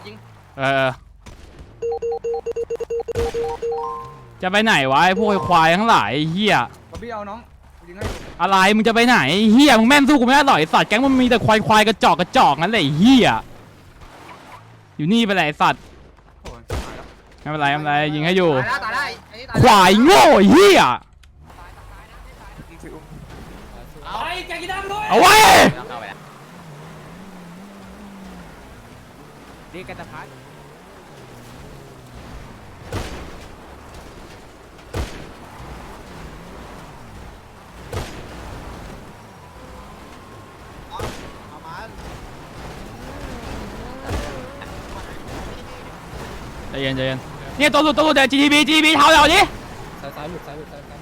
ดยิงเออ จะไปไหนวะไอ้พวกไอ้ควายทั้งหลายไอ้เฮียบอบบี้เอาน้องยิงให้อยู่อะไรมึงจะไปไหนไอ้เฮียมึงแม่นสู้กูไม่ได้หรอกไอ้สัตว์แก๊งมันมีแต่ควายควายกระจอกกระจอกนั่นแหละไอ้เฮียอยู่นี่ไปไหนไอ้สัตว์โอ้ยหายแล้วไม่เป็นไรไม่เป็นไรยิงให้อยู่ ตายแล้วตายได้อันนี้ตายควายโง่ไอ้เฮียยิงสิอุ้มเอาไอ้แกกินน้ำด้วยเอาไว้เข้าไปแล้ว ดีกันตะพัดใจเย็นใจเย็นเนี่ยตัวหลุดตัวหลุดแต่ GTB GTB เท้าเราดิซ้ายซ้ายหลุดซ้ายหลุดซ้ายซ้าย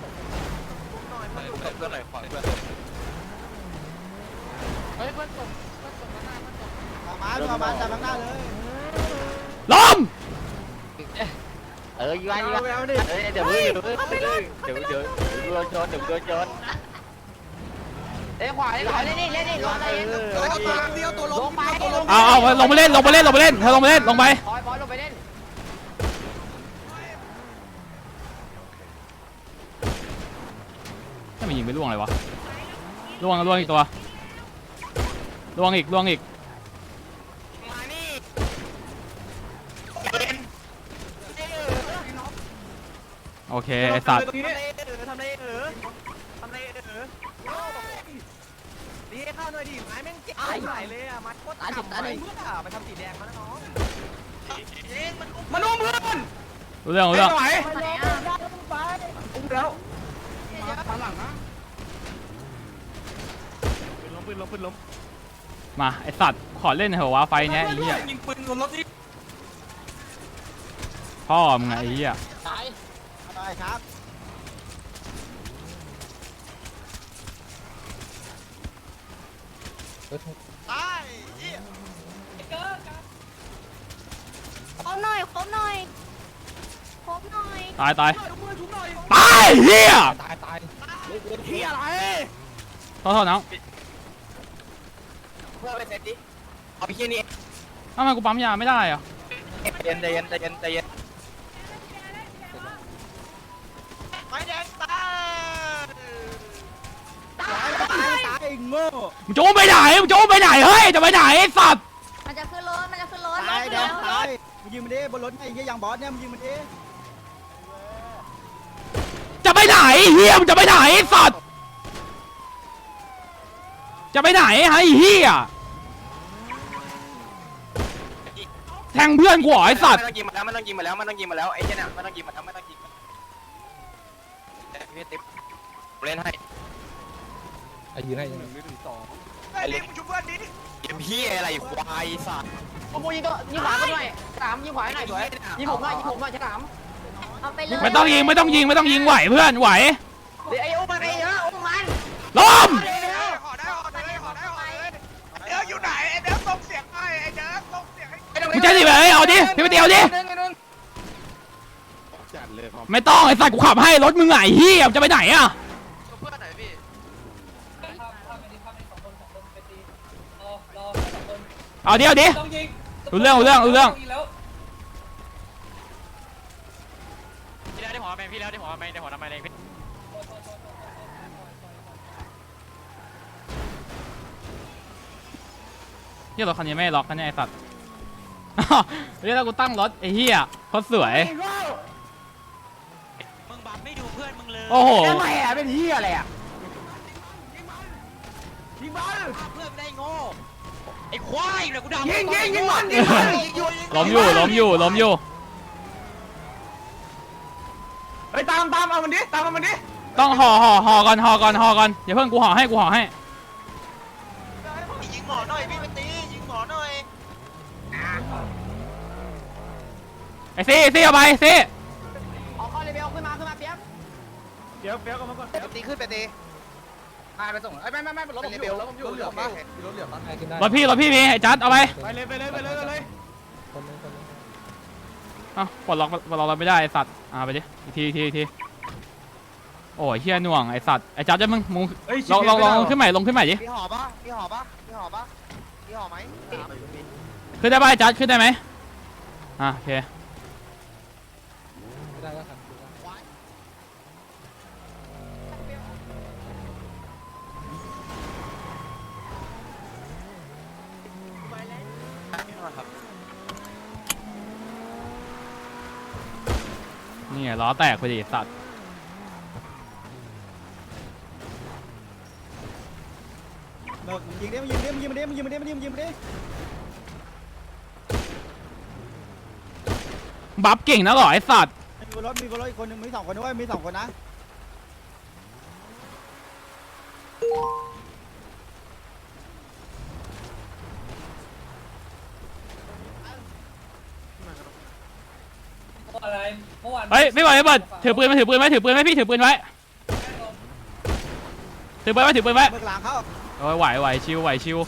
เพื่อนหน่อยขวางหน้าเพื่อนตกมาเอามาจับข้างหน้าเลย ล้มเออยิงไว้ยิงไว้เอ้ยเดี๋ยวมึงเดี๋ยวมึงเดี๋ยวเดี๋ยวเดี๋ยวเดี๋ยวโดนโจรเดี๋ยวโดนโจรเอ้ยขวาเอ้ยขวาเล่นนี่เล่นนี่ลงไปตัวเดียวตัวลลงงไปลงเอาเอาลงไปเล่นลงไปเล่นลงไปเล่นเธอลงไปเล่นลงไปบอยบอยลงไปเล่นถ้ามันยิงไม่ล่วงเลยวะล่วงล่วงอีกตัวล่วงอีกล่วงอีก มานี่ โอเคไอสัตว์ ทำไรเออทำไรเออทำไรเออดีเข้าหน่อยดิไม้แม่งเจ๊ใหญ่เลยอะไม้โคตรต่ำเลยเมื่อไปทำสีแดงมาแล้วน้องมันอุ้มเพื่อนรู้เรื่องรู้เรื่องไหวไหนอะอุ้มแล้วมาหลังนะมาไอสัตว์ขอเล่นเถอะวะไฟเนี้ยไอ้เหี้ยยิงปืนบนรถที่พ่อมึงไงไอ้เหี้ยตายได้ ครับเฮ้ยตายครบหน่อยครบหน่อยครบหน่อยตายตายตายเหี้ยตายตายเฮียอะไรโทษโทษน้องเพื่อไปเซตดิเอาไปเฮียนี่ทำไมกูปั๊มยาไม่ได้อะใจเย็นใจเย็นใจเย็นใจเย็น โง่มึงจะอุ้มไปไหนมึงจะอุ้มไปไหนเฮ้ยจะไปไหนไอ้สัตว์มันจะขึ้นรถ มันจะขึ้นรถตายแดเร็งวตายมึงยิงมันดิบนรถไอ้เหี้ยยังบอสเนี่ยมึงยิงมันดิจะไปไหนเฮียมึงจะไปไหนไอ้สัตว์จะไปไหนไอ้เฮียแทงเพื่อนกูเหรอไอ้สัตว์ไม่ต้องยิงมาแล้วไม่ต้องยิงมาแล้วไม่ต้องยิงมาแล้วไอ้เหี้ยน่ะไม่ต้องยิงมาแล้วไม่ต้องยิงพี่ติ๊บเล่นให้ ไอ้ยืนให้ยืนให้ไอ้เล็กชุบเพื่อนดิเกมพี่อะไรควายสัตว์โอ้โหยิงตัวยิงขวาก็ด้วยสามยิงขวาหน่อยสวยยิงผมหน่อยยิงผมหน่อยฉลามเอาไปเลยไม่ต้องยิงไม่ต้องยิงไม่ต้องยิงไหวเพื่อนไหวเดี๋ยวไอ้อุ้มมันไอ้เยอะอุ้มมันล้มเดี๋ยวขอได้ขอได้ขอได้ขอได้เดี๋ยวอยู่ไหนไอ้เดี๋ยวส่งเสียงให้ไอ้เดี๋ยวส่งเสียงให้มึงจะดิไปเอาดิพี่ไปเตียวดิไม่ต้องไอ้สัตว์กูขับให้รถมึงไงเฮียมึงจะไปไหนอะ เพื่อนไหนพี่ เอาดิเอาดิรู้เรื่องรู้เรื่องรู้เรื่องพี่แล้วได้หัวไหมพี่แล้วได้หัวไหมได้หัวทำไมเลยพี่เฮียรถคันนี้ไม่ล็อกกันเนี่ยไอ้สัตว์อ้าวเรียกแล้วกูตั้งรถไอ้เฮียโคตรสวย มึงบัฟไม่ดูเพื่อนมึงเลยโอ้โห ทำไมอะเป็นเหี้ยอะไรอะยิงบอลเพื่อนไม่ได้โง่ ไอ้ควายเนี่ยกูด่ายิงยิงยิงบอลยิงบอลยิงอยู่ล้มอยู่ล้มอยู่ล้มอยู่ ไปตามตามเอามันดิตามเอามันดิต้องห่อห่อห่อก่อนห่อก่อนห่อก่อนเดี๋ยวเพิ่งกูห่อให้กูห่อให้ ยิงหมอหน่อยพี่ไปตียิงหมอหน่อยไอ้ซี่ซี่เอาไปซี่ออกคอเลเวลขึ้นมาขึ้นมาเปียกเดี๋ยวเฟี้ยวกันมาก่อนตีขึ้นไปตี มาไปส่งไอ้ไม่ไม่ไม่รถผมอยู่รถผมอยู่รถเหลือปะรถเหลือปะให้ขึ้นได้รถพี่รถพี่มีไอ้จัดเอาไปไปเลยไปเลยไปเลยไปเลยคนนึงคนนึงเอ้าปลดล็อกปลดล็อกเราไม่ได้ไอ้สัตว์อ่าไปดิอีกทีอีกทีอีกทีโอ้ยเฮียหน่วงไอ้สัตว์ไอ้จัดจะมึงมึงเฮ้ยลองลองลองขึ้นใหม่ลงขึ้นใหม่ดิพี่หอปะพี่หอปะพี่หอปะพี่หอไหมขึ้นได้ป่ะไอ้จัดขึ้นได้ไหมอะโอเค ไม่ได้ก็ขันกูได้ นี่ไงล้อแตกพอดีสัตว์เบิกยิงดิมึงยิงดิมึงยิงมันดิมึงยิงมันดิมึงยิงมันดิมึงยิงมันดิบัฟเก่งนะเหรอไอ้สัตว์มีบนรถมีบนรถอีกคนนึงมีสองคนด้วยมีสองคนนะ อะไรเมื่อวานเฮ้ยไม่ไหวไม่เบิดถือปืนมาถือปืนไว้ถือปืนไว้พี่ถือปืนไว้ถือปืนไว้ถือปืนไว้เบิกหลังเข้าโอ้ยไหวไหวชิวไหวชิว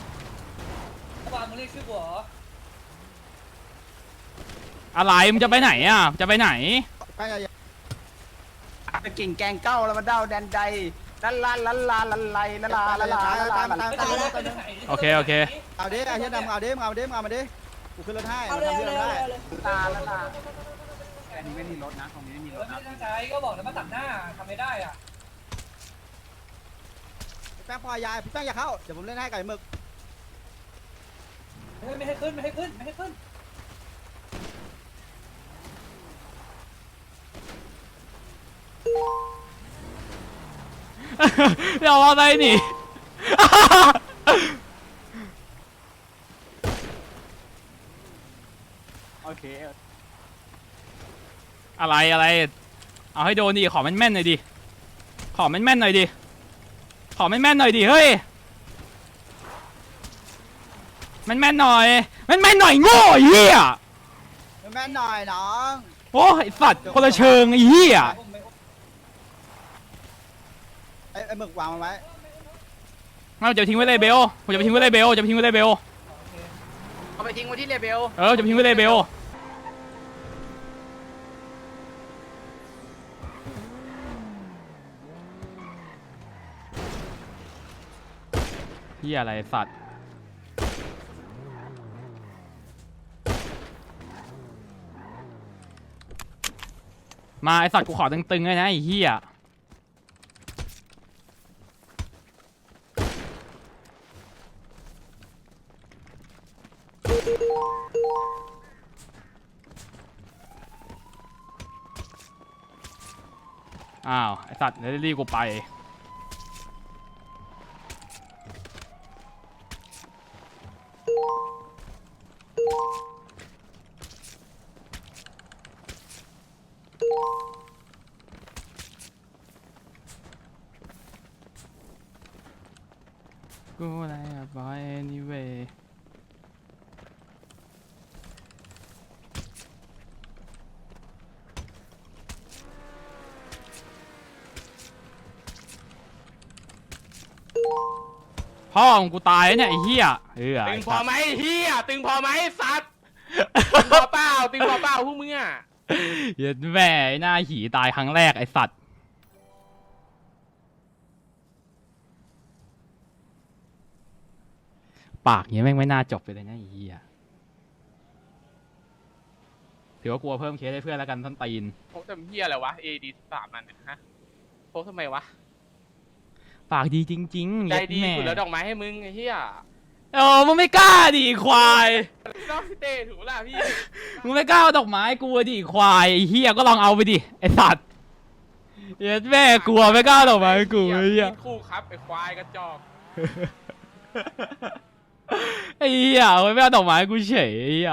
เมื่อวานมึงเรียกชื่อกูเหรออะไรมึงจะไปไหนอะจะไปไหนไปอย่าอย่าตะกิ่งแกงเก้าแล้วมาเด้าแดนใดลันลาลันลาลันไลลันลาลันลาลันลาลันลาไม่ต้องไปไหนโอเคโอเคเอาดิไอ้เหี้ยดำเอาดิมึงเอาดิมึงเอามาดิกูขึ้นรถให้เอามึงเลยทำเอาที่เลรยถได้เอาเลยลาลันลา อันนี้ไม่มีรถนะตรงนี้ไม่มีรถไม่นะได้ตั้งใจก็บอกแล้วมาตัดหน้าทำไม่ได้อะแป้งพอยายพี่แป้งอย่าเข้า เดี๋ยวผมเล่นให้ไก่หมึกไม่ให้ขึ้นไม่ให้ขึ้นไม่ให้ขึ้นเดี๋ยวเอาอะไรนี่โอเค อะไรอะไร เอาให้โดนดิขอแม่นแม่นๆหน่อยดิขอแม่นแม่นๆหน่อยดิขอแม่นแม่นๆหน่อยดิเฮ้ยแม่นแม่นๆหน่อยแม่นแม่นๆหน่อยโง่ไอ้เหี้ยแม่นหน่อยน้องโอ้ยไอ้สัตว์คนละเชิงไอ้เหี้ยไอ้ไอ้หมึกวางมันไว้ไม่จะทิ้งไว้เลยเบลผมจะไปทิ้งไว้เลยเบลจะไปทิ้งไว้เลยเบลเอาไปทิ้งไว้ที่เลเบลเออจะไปทิ้งไว้เลยเบล เหี้ยอะไรสัตว์ มาไอสัตว์กูขอตึงๆเลยนะไอเหี้ยอ้าว ไอสัตว์เดี๋ยวรีบกูไป กูอะไรอะบอย anyway พ่อของกูตายแล้วเนี่ยไอ้เหี้ยเออตึไอ้งพอสัตว์ไหมเฮียตึงพอไหมสัตว์ตึงพอเปล่าตึงพอเปล่าพวกมึงอะ เหี้ย็ดแม่ไอ้หน้าหีตายครั้งแรกไอ้สัตว์ ปากเนี้ยแม่งไม่น่าจบไปเลยนะไอ้เหี้ยถือว่ากลัวเพิ่มเคสให้เพื่อนแล้วกันต้นตีนพกทำเฮียอะไรวะ AD สามอันเนี่ยฮะพกทำไมวะ ปากดีจริงๆใจเย็ดดีแม่สุดแล้วดอกไม้ให้มึงไอ้เฮียเออมึงไม่กล้าดิควายน้องพี่เต้ถูกล่ะพี่ มึงไม่กล้าเอาดอกไม้กูอะดิควายไอ้เหี้ยก็ลองเอาไปดิไอ้สัตว์เย็ดแม่กลัวไม่กล้าเอาดอกไม้กูไอ้เหี้ย มีดคู่ครับไอ้ควายกระจอก ไอ้เหี้ยมันไม่เอาดอกไม้กูเฉยไอ้เหี้ย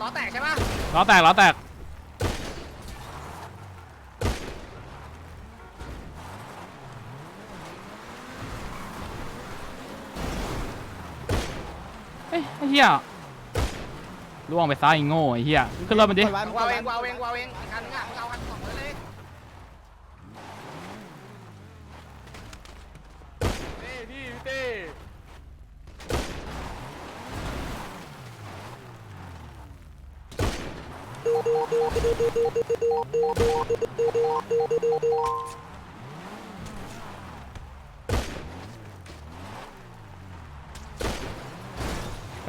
ล้อแตกใช่ปะล้อแตกล้อแตกเอ้ยไอ้เหี้ย ล่วงไปซ้ายโง่ไอ้เหี้ยขึ้นรถมันดิกดไว้มึงวาวเองวาวเองวาวเองอีกคันนึงอะมึงเอาคันสองคนเลยเต้พี่พี่เต้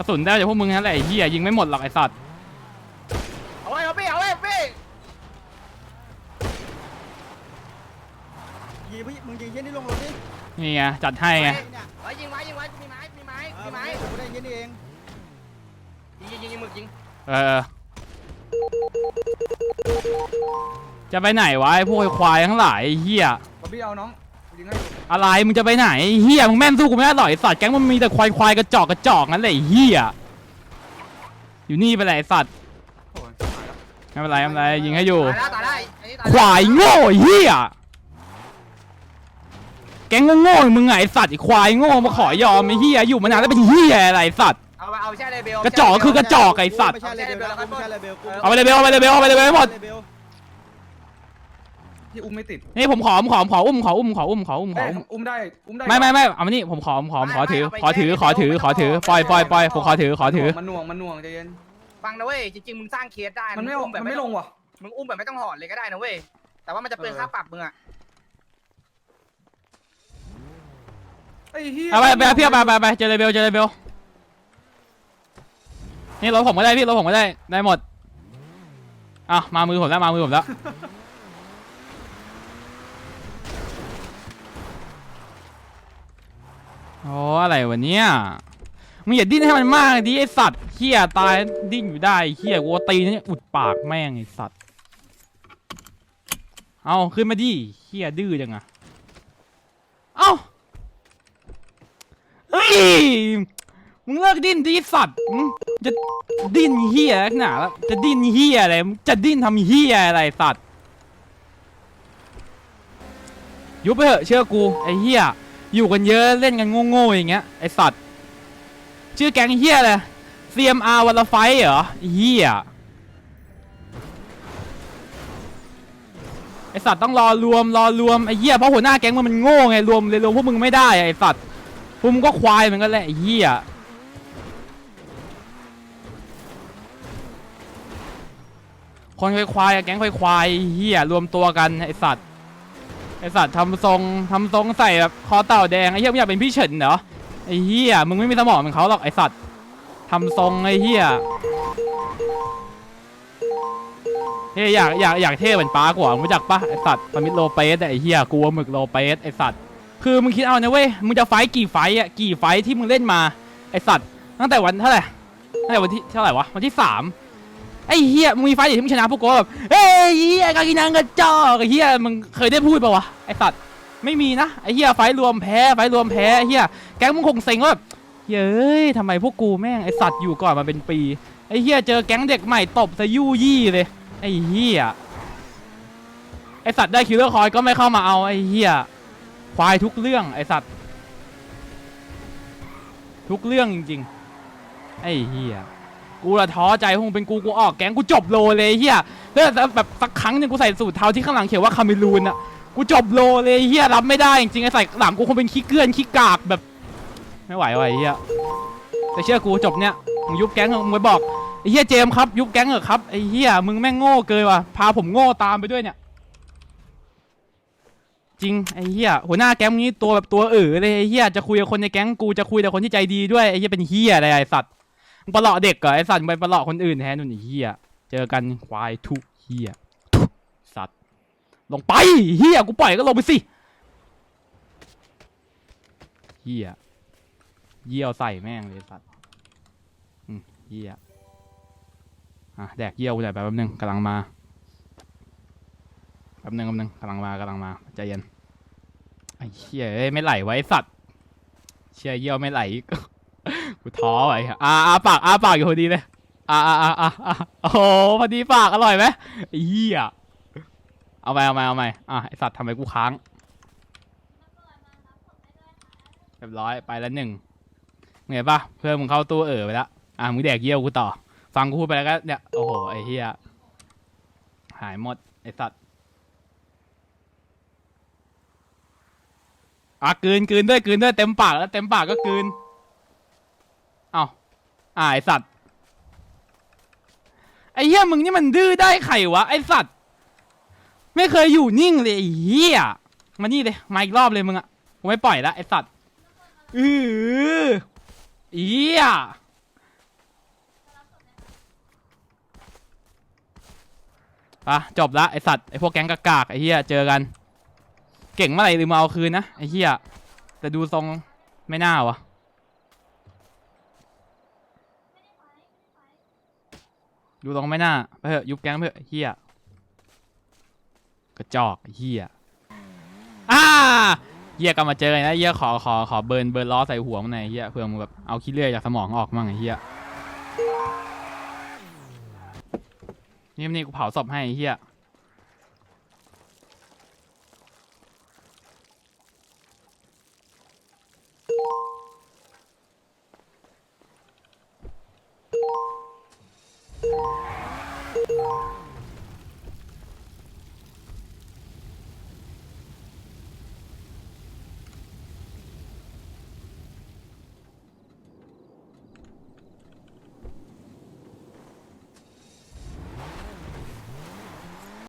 สุนได้จากพวกมึงนั่นแหละไอ้เหี้ยยิงไม่หมดหรอกไอ้สัตว์เอาไว้เอาไปเอาไว้พี่ยิงพี่มึงยิงเย็นนี่ลงรถดินี่ไงจัดให้ไงเนี่ยเฮ้ยยิงไว้ยิงไว้มีไม้มีไม้เออมีไม้ไม้ผมได้เย็นนี่เองยิงยิงยิงยิงหมึกยิงเออ จะไปไหนวะไอ้พวกไอ้ควายทั้งหลายไอ้เหี้ย บอบบี้เอาน้องยิงให้ อะไรมึงจะไปไหนไอ้เหี้ยมึงแม่นสู้กูไม่ได้หรอกไอ้สัตว์แก๊งมันมีแต่ควายควายกระจอกกระจอกนั่นแหละไอ้เหี้ยอยู่นี่ไปแหละไอ้สัตว์โอ้ยไม่เป็นไรไม่เป็นไรยิงให้อยู่ ตายแล้วตายแล้วไอ้นี่ตายควายโง่ไอ้เหี้ยแก๊งโง่ๆมึงไงไอ้สัตว์ไอ้ควายโง่มาขอยอมไอ้เหี้ยอยู่มานานแล้วเป็นเหี้ยอะไรไอ้สัตว์ เอาไปเอาแช่เลเบลกระจอกคือกระจอกไอ้สัตว์ ไม่ใช่เลเบลไม่ใช่เลเบลกูเอาไปเลยเบลเอาไปเลยเบลเอาไปเลยเบลให้หมดเลเบล ที่อุ้มไม่ติดนี่ผมขอผมขอผมขออุ้มขออุ้มขออุ้มขออุ้มขอเอ้ยอุ้มอุ้มได้อุ้มได้ไม่ไม่ไม่เอามานี่ผมขอผมขอผมขอถือ ขอถือขอถือขอถือปล่อยปล่อยปล่อยผมขอถือขอถือมันหน่วงมันหน่วงใจเย็นฟังนะเว้ยจริงๆมึงสร้างเคสได้มันไม่อุ้แบบมันไม่ลงว่ะมึงอุ้มแบบไม่ต้องหอดเลยก็ได้นะเว้ยแต่ว่ามันจะเปลืองค่าปรับมึงอะไอ้เหี้ยเอาไปไปพี่เอาไปไปไปเจอเลยเบลเจอเลยเบลนี่รถผมก็ได้พี่รถผมก็ได้ได้หมดอะมามือผมแล้วมามือผมแล้ว โอ้อะไรวะเนี่ยมึงอย่าดิ้นให้มันมากดิไอสัตว์เฮียตายดิ้นอยู่ได้เฮียกูตีนี่อุดปากแม่งไอสัตว์เอาขึ้นมาดิเฮียดื้อจังอะเอ้าเฮ้ยมึงเลิกดิ้นดิสัตว์จะดิ้นเฮียนักหนาแล้วจะดิ้นเฮียอะไรจะดิ้นทำเฮียอะไรสัตว์ยุบไปเถอะเชื่อกูไอเฮีย อยู่กันเยอะเล่นกันโง่ๆอย่างเงี้ยไอสัตว์ชื่อแก๊งเฮียเลย CMR วันละไฟเหรอเฮียไอสัตว์ต้องรอรวมรอรวมไอเฮียเพราะหัวหน้าแก๊งมันมันโง่ไงรวมเลยรวมพวกมึงไม่ได้ไอสัตว์พวกมึงก็ควายเหมือนกันแหละไอเฮียคนควายๆกับแก๊งควายๆไอ้เฮียรวมตัวกันไอสัตว์ ไอสัตว์ทำทรงทำทรงใส่แบบคอเต่าแดงไอ้เหี้ยมึงอยากเป็นพี่เฉินเหรอไอ้เหี้ยมึงไม่มีสมองเหมือนเขาหรอกไอสัตว์ทำทรงไอ้เหี้ยเฮ้ยอยากอยากอยากเท่เหมือนป้ากว่ามึงรู้จักปะไอสัตว์ปามิดโลเปสไอเหี้ยกูว่าหมึกโลเปสไอสัตว์คือมึงคิดเอานะเว้ยมึงจะไฟกี่ไฟท์อะกี่ไฟที่มึงเล่นมาไอสัตว์ตั้งแต่วันเท่าไหร่ตั้งแต่วันที่เท่าไหร่วะวันที่สาม ไอ้เหี้ยมึงมีไฟท์อย่ที่มึงชนะพวกกูแบบเฮ้ยเหี้ยกากินังกระจอกไอ้เหี้ยมึงเคยได้พูดปะวะไอสัตว์ไม่มีนะไอ้เหี้ยไฟท์รวมแพ้ไฟท์รวมแพ้ไอ้เหี้ยแก๊งมึงคงเซ็งว่าแบบเฮ้ยทำไมพวกกูแม่งไอสัตว์อยู่ก่อนมาเป็นปีไอ้เหี้ยเจอแก๊งเด็กใหม่ตบซะยู่ยี่เลยไอ้เหี้ยไอสัตว์ได้คิลเลอร์คอยก็ไม่เข้ามาเอาไอ้เหี้ยควายทุกเรื่องไอสัตว์ทุกเรื่องจริงๆไอ้เหี้ย กูละท้อใจพงเป็นกูกูออกแก๊งกูจบโลเลยเฮียแล้วแบบสักครั้งหนึ่งกูใส่สูทเทาที่ข้างหลังเขียนว่าคาเมรูนอะกูจบโลเลยเฮียรับไม่ได้จริงๆไอ้ใส่หลังกูคงเป็นขี้เกลื่อนขี้กากแบบ ไม่ไหวว่ะไอ้เฮียแต่เชื่อกูจบเนี้ยมึงยุบแก๊งมึงไปบอกไอ้เฮียเจมครับยุบแก๊งเหรอะครับไอ้เฮียมึงแม่งโง่เกินว่ะพาผมโง่ตามไปด้วยเนี่ยจริงไอ้เฮียหัวหน้าแก๊งนี้ตัวแบบตัวเอ๋อเลยไอ้เฮียจะคุยกับคนในแก๊งกูจะคุยแต่คนที่ใจดีด้วยไอ้เฮียเป็นเฮียอะไรไอ้สัตว์ มึงประหลาดเด็กเหรอไอสัตว์มึงไปประหลาดคนอื่นแทนนู่นไอ้เฮียเจอกันควายทุกเฮียทุกสัตว์ลงไปเฮียกูปล่อยก็ลงไปสิเฮียเยี่ยวใส่แม่งเลยสัตว์อืมเฮียอะแดกเยี่ยวกูหน่อยแป๊บนึงกำลังมาแป๊บนึงแป๊บนึงกำลังมากำลังมาใจเย็นไอ้เฮียเอ้ยไม่ไหลไว้สัตว์เชี่ยเยี่ยวไม่ไหลอี กูท้อไว้อ่าอาปากอาปากอยู่พอดีเลยอ่าอ่าอ่าอ่าโอ้โหพอดีปากอร่อยไหมอ้เหี้ยเอาไปเอาไปเอาไปอะไอสัตว์ทำไมกูค้างเรียบร้อยไปแล้วหนึ่งมึงเห็นปะเพื่อนมึงเข้าตู้เอ๋อไปแล้วอะมึงแดกเยี่ยวกูต่อ ฟังกูพูดไปแล้วก็เนี่ยโอ้โหไอเหี้ยหายหมดไอสัตว์อะกืนกืนด้วยกืนด้วยเต็มปากแล้วเต็มปากก็กืน อไอสัตว์ไอเหี้ยมึงนี่มันดื้อได้ไขวะไอสัตว์ไม่เคยอยู่นิ่งเลยไอเหี้ยมานี่เลยมาอีกรอบเลยมึงอะผมไม่ปล่อยละไอสัตว์อือเหี้ยปะจบละไอสัตว์ไอพวกแก๊งกากๆไอเหี้ยเจอกัน เก่งเมื่อไหร่ลืมมาเอาคืนนะไอเหี้ยแต่ดูทรงไม่น่าว่ะ ดูตรงไม่น่าไปเถอะยุบแก๊งไปเถอะไอ้เฮียกระจอกเฮียอ่าเฮียกลับมาเจอกันนะเฮียขอขอขอเบิร์นเบิร์นล้อใส่หัวมันหน่อยเฮียเพื่อมึงแบบเอาขี้เลื่อยจากสมองออกมั่งไอ้เฮียนี่นี่กูเผาศพให้เฮีย Thank you.